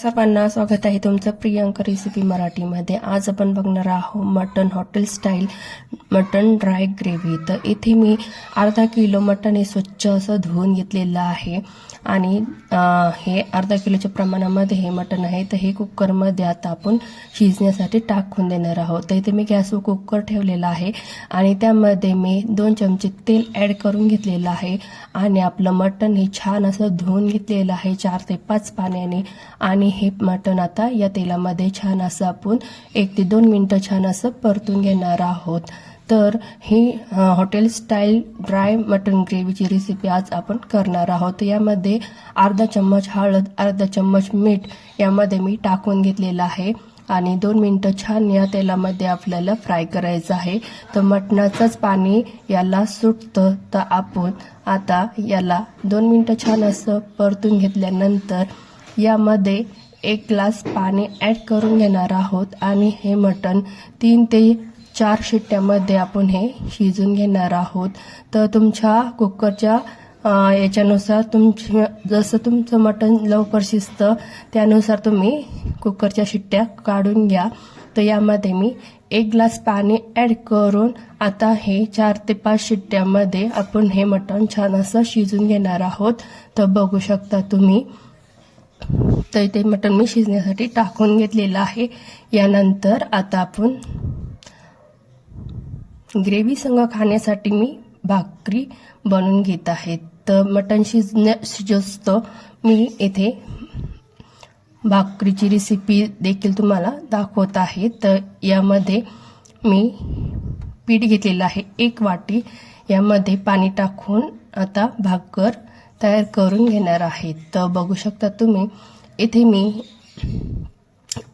सर्वांना स्वागत आहे तुमचं प्रियंका रेसिपी मराठीमध्ये. आज आपण बघणार आहोत mutton hotel style mutton dry gravy. तर इथे मी अर्धा किलो मटन हे स्वच्छ असं धुवून घेतलेलं आहे. आणि हे अर्धा किलोच्या प्रमाणामध्ये हे मटण आहे. तर हे कुकरमध्ये आता आपण शिजण्यासाठी टाकून देणार आहोत. तर इथे मी गॅसवर कुकर ठेवलेला आहे आणि त्यामध्ये मी दोन चमचे तेल ॲड करून घेतलेलं आहे आणि आपलं मटण हे छान असं धुवून घेतलेलं आहे चार ते पाच पाण्याने. आणि हे मटण आता या तेलामध्ये छान असं आपण एक ते दोन मिनटं छान असं परतून घेणार आहोत. तर ही हॉटेल स्टाईल ड्राय मटन ग्रेव्हीची रेसिपी आज आपण करणार आहोत. यामध्ये अर्धा चम्मच हळद अर्धा चम्मच मीठ यामध्ये मी टाकून घेतलेलं आहे. आणि दोन मिनटं छान या तेलामध्ये आपल्याला फ्राय करायचं आहे. तर मटणाचंच पाणी याला सुटतं. तर आपण आता याला दोन मिनटं छान असं परतून घेतल्यानंतर यामध्ये एक ग्लास पाणी ॲड करून घेणार आहोत. आणि हे मटण तीन ते चार शिट्ट्यामध्ये आपण हे शिजून घेणार आहोत. तर तुमच्या कुकरच्या याच्यानुसार तुमच्या जसं तुमचं मटण लवकर शिजतं त्यानुसार तुम्ही कुकरच्या शिट्ट्या काढून घ्या. तर यामध्ये मी एक ग्लास पाणी ॲड करून आता हे चार ते पाच शिट्ट्यामध्ये आपण हे मटण छान असं शिजून घेणार आहोत. तर बघू शकता तुम्ही. तर ते मटण मी शिजण्यासाठी टाकून घेतलेलं आहे. यानंतर आता आपण ग्रेव्ही संग खाण्यासाठी मी भाकरी बनवून घेत आहे. तर मटण शिजण्या शिजस्त मी येथे भाकरीची रेसिपी देखील तुम्हाला दाखवत आहे. तर यामध्ये मी पीठ घेतलेलं आहे. एक वाटी यामध्ये पाणी टाकून आता भाकर तयार करून घेणार आहे. तर बघू शकता तुम्ही येथे मी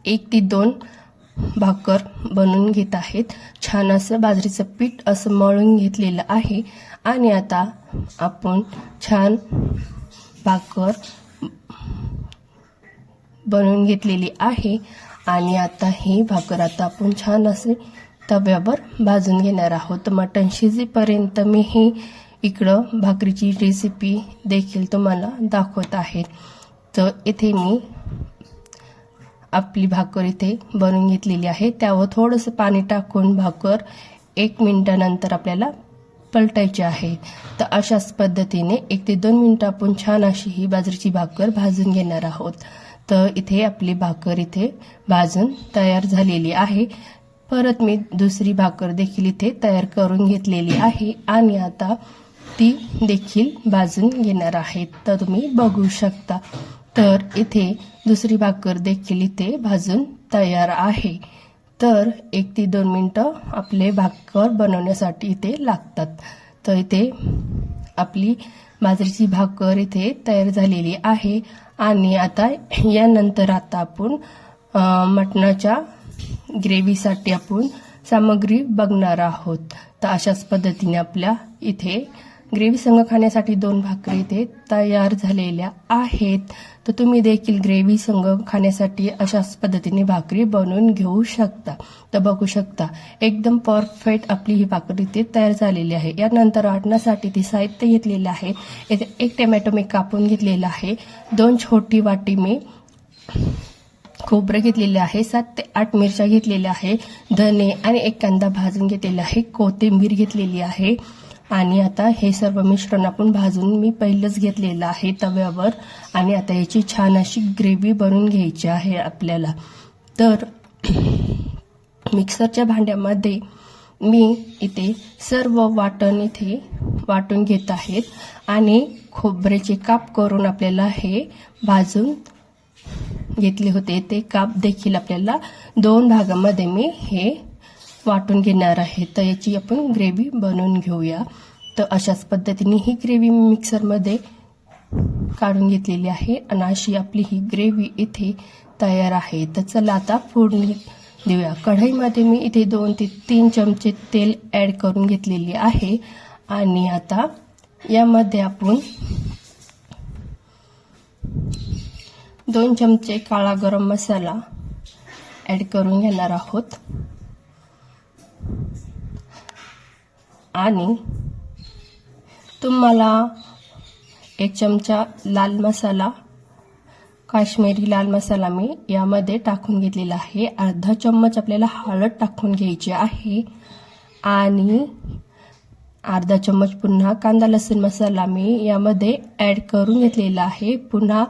एक ते दोन भाकर बनवून घेत आहेत. छान असं बाजरीचं पीठ असं मळून घेतलेलं आहे. आणि आता आपण छान भाकर बनवून घेतलेली आहे. आणि आता ही भाकर आता आपण छान असे तव्यावर भाजून घेणार आहोत. मटण शिजेपर्यंत मी ही इकडं भाकरीची रेसिपी देखील तुम्हाला दाखवत आहे. तर इथे मी आपली भाकर इथे बनवून घेतलेली आहे. त्यावर थोडंसं पाणी टाकून भाकर एक मिनटानंतर आपल्याला पलटायची आहे. तर अशाच पद्धतीने एक ते दोन मिनटं आपण छान अशी ही बाजरीची भाकर भाजून घेणार आहोत. तर इथे आपली भाकर इथे भाजून तयार झालेली आहे. परत मी दुसरी भाकर देखील इथे तयार करून घेतलेली आहे आणि आता ती देखील भाजून घेणार आहेत तर तुम्ही बघू शकता. तर इथे दुसरी भाकर देखील इथे भाजून तयार आहे. तर एक ते दोन मिनटं आपले भाकर बनवण्यासाठी इथे लागतात. तर इथे आपली बाजरीची भाकर इथे तयार झालेली आहे. आणि आता यानंतर आता आपण मटणाच्या ग्रेव्हीसाठी आपण सामग्री बघणार आहोत. तर अशाच पद्धतीने आपल्या इथे ग्रेव्ही संघ खाण्यासाठी दोन भाकरी इथे तयार झालेल्या आहेत. तर तुम्ही देखील ग्रेव्ही संघ खाण्यासाठी अशाच पद्धतीने भाकरी बनवून घेऊ शकता. तर बघू शकता एकदम परफेक्ट आपली ही भाकरी इथे तयार झालेली आहे. यानंतर वाटण्यासाठी ती साहित्य घेतलेलं आहे. इथे एक टमॅटो मी कापून घेतलेला आहे. दोन छोटी वाटी मी खोबरं घेतलेलं आहे. सात ते आठ मिरच्या घेतलेल्या आहे. धने आणि एक कांदा भाजून घेतलेला आहे. कोथिंबीर घेतलेली आहे. आणि आता हे सर्व मिश्रण आपण भाजून मी पहिलंच घेतलेलं आहे तव्यावर. आणि आता याची छान अशी ग्रेव्ही बनवून घ्यायची आहे आपल्याला. तर मिक्सरच्या भांड्यामध्ये मी इथे सर्व वाटण इथे वाटून घेत आहेत आणि खोबऱ्याचे काप करून आपल्याला हे भाजून घेतले होते. ते काप देखील आपल्याला दोन भागामध्ये मी हे वाटून घेणार आहे. तर याची आपण ग्रेव्ही बनवून घेऊया. तर अशाच पद्धतीने ही ग्रेव्ही मी मिक्सरमध्ये काढून घेतलेली आहे आणि अशी आपली ही ग्रेव्ही इथे तयार आहे. तर चला आता फोडणी देऊया. कढईमध्ये मी इथे दोन ते तीन चमचे तेल ॲड करून घेतलेली आहे. आणि आता यामध्ये आपण दोन चमचे काळा गरम मसाला ॲड करून घेणार आहोत. आणि तुम्हाला एक चमचा लाल मसाला काश्मीरी लाल मसाला मी यामध्ये टाकून घेतलेला आहे. अर्धा चम्मच आपल्याला हळद टाकून घ्यायची आहे. आणि अर्धा चम्मच पुन्हा कांदा लसूण मसाला मी यामध्ये ॲड करून घेतलेला आहे. पुन्हा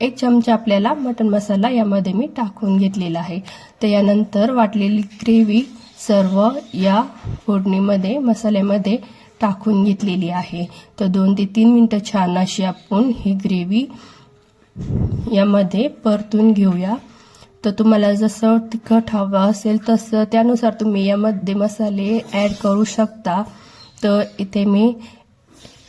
एक चमचा आपल्याला मटण मसाला यामध्ये मी टाकून घेतलेला आहे. तर यानंतर वाटलेली ग्रेव्ही सर्व या फोडणीमध्ये मसाल्यामध्ये टाकून घेतलेली आहे. तर दोन ते तीन मिनटं छान अशी आपण ही ग्रेव्ही यामध्ये परतून घेऊया. तर तुम्हाला जसं तिखट हवं असेल तसं त्यानुसार तुम्ही यामध्ये मसाले ॲड करू शकता. तर इथे मी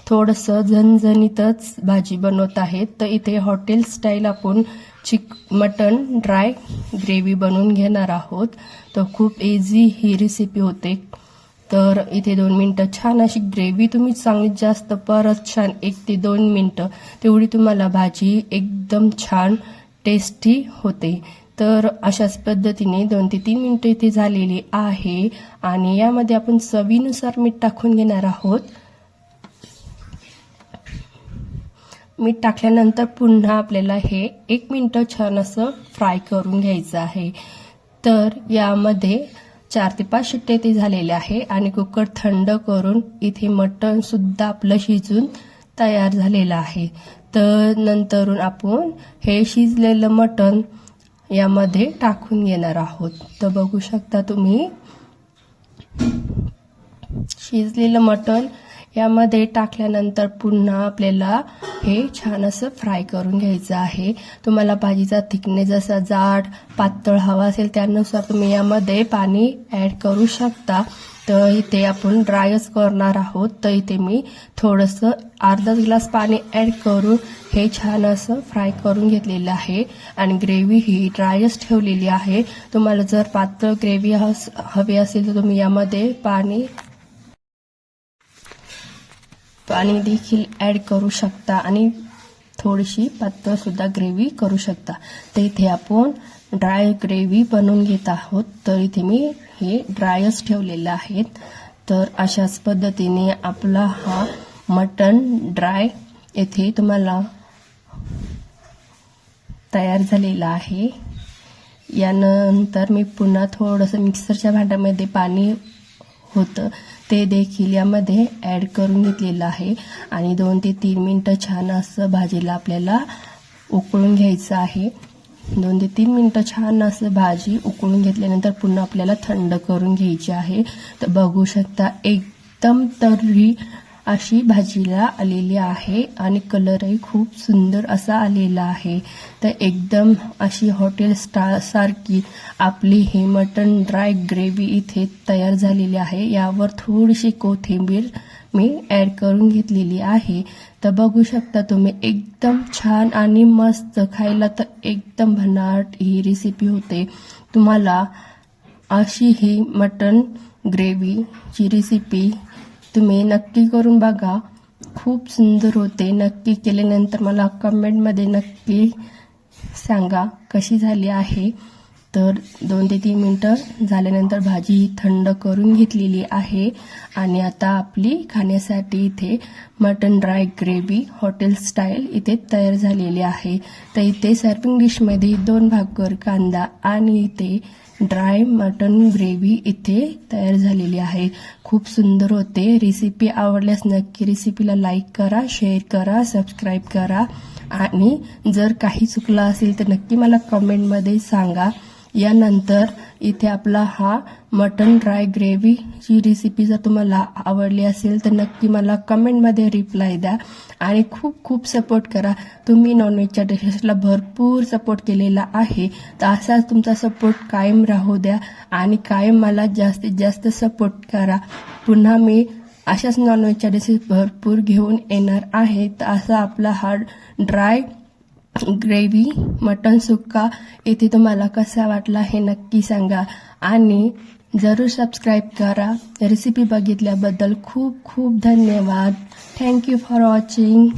थोडंसं झणझणीतच भाजी बनवत आहे. तर इथे हॉटेल स्टाईल आपण चिक मटन ड्राय ग्रेव्ही बनवून घेणार आहोत. तर खूप इझी ही रेसिपी होते. तर इथे दोन मिनटं. छान अशी ग्रेव्ही तुम्ही चांगली जास्त परत छान एक ते दोन मिनटं. तेवढी तुम्हाला भाजी एकदम छान टेस्टी होते. तर अशाच पद्धतीने दोन ते तीन मिनटं इथे झालेली आहे. आणि यामध्ये आपण चवीनुसार मीठ टाकून घेणार आहोत. मीठ टाकल्यानंतर पुन्हा आपल्याला हे एक मिनटं छान असं फ्राय करून घ्यायचं आहे. तर यामध्ये चार ते पाच शिट्टे ते झालेले आहे आणि कुकर थंड करून इथे मटणसुद्धा आपलं शिजून तयार झालेलं आहे. तर नंतरून आपण हे शिजलेलं मटण यामध्ये टाकून घेणार आहोत. तर बघू शकता तुम्ही शिजलेलं मटण यामध्ये टाकल्यानंतर पुन्हा आपल्याला हे छान असं फ्राय करून घ्यायचं आहे. तुम्हाला भाजीचा थिकनेस जसा जाड पातळ हवा असेल त्यानुसार तुम्ही यामध्ये पाणी ॲड करू शकता. तर इथे आपण ड्रायच करणार आहोत. तर इथे मी थोडंसं अर्धा ग्लास पाणी ॲड करून हे छान असं फ्राय करून घेतलेलं आहे. आणि ग्रेव्ही ही ड्रायच ठेवलेली आहे. तुम्हाला जर पातळ ग्रेव्ही हवी असेल तर तुम्ही यामध्ये पाणी पाणी देखील ॲड करू शकता आणि थोडीशी पातळसुद्धा ग्रेव्ही करू शकता. तर इथे आपण ड्राय ग्रेव्ही बनवून घेत आहोत. तर इथे मी हे ड्रायच ठेवलेलं आहेत. तर अशाच पद्धतीने आपला हा मटन ड्राय येथे तुम्हाला तयार झालेला आहे. यानंतर मी पुन्हा थोडंसं मिक्सरच्या भांड्यामध्ये पाणी होतं. ते देखील यामध्ये ॲड करून घेतलेलं आहे. आणि दोन ते तीन मिनटं छान असं भाजीला आपल्याला उकळून घ्यायचं आहे. दोन ते तीन मिनटं छान असं भाजी उकळून घेतल्यानंतर पुन्हा आपल्याला थंड करून घ्यायची आहे. तर बघू शकता एकदम तर्री अशी भाजीला आलेली आहे आणि कलरही खूप सुंदर असा आलेला आहे. तर एकदम अशी हॉटेल स्टा सारखी आपली हे मटन ड्राय ग्रेव्ही इथे तयार झालेली आहे. यावर थोडीशी कोथिंबीर मी ॲड करून घेतलेली आहे. तर बघू शकता तुम्ही एकदम छान आणि मस्त खायला तर एकदम भन्नाट ही रेसिपी होते. तुम्हाला अशी ही मटन ग्रेव्हीची रेसिपी तुम्ही नक्की करून बघा. खूप सुंदर होते. नक्की केल्यानंतर मला कमेंटमध्ये नक्की सांगा कशी झाली आहे. तर दोन ते तीन मिनटं झाल्यानंतर भाजी ही थंड करून घेतलेली आहे. आणि आता आपली खाण्यासाठी इथे mutton dry gravy hotel style इथे तयार झालेली आहे. तर इथे सर्विंग डिशमध्ये दोन भाकर कांदा आणि इथे ड्राय मटन ग्रेव्ही इथे तयार झालेली आहे. खूप सुंदर होते. रेसिपी आवडल्यास नक्की रेसिपीला लाईक करा शेअर करा सबस्क्राईब करा. आणि जर काही चुकलं असेल तर नक्की मला कमेंटमध्ये सांगा. यानंतर इथे आपला हा मटन ड्राय ग्रेव्हीची रेसिपी जर तुम्हाला आवडली असेल तर नक्की मला कमेंटमध्ये रिप्लाय द्या. आणि खूप खूप सपोर्ट करा. तुम्ही नॉनव्हेजच्या डिशेसला भरपूर सपोर्ट केलेला आहे. तर असाच तुमचा सपोर्ट कायम राहू द्या आणि कायम मला जास्तीत जास्त सपोर्ट करा. पुन्हा मी अशाच नॉनव्हेजच्या डिशेस भरपूर घेऊन येणार आहे. तर असा आपला हा ड्राय ग्रेव्ही मटन सुक्का इथे तुम्हाला कसा वाटला हे नक्की सांगा. आणि जरूर सबस्क्राईब करा. रेसिपी बघितल्याबद्दल खूप खूप धन्यवाद. Thank you for watching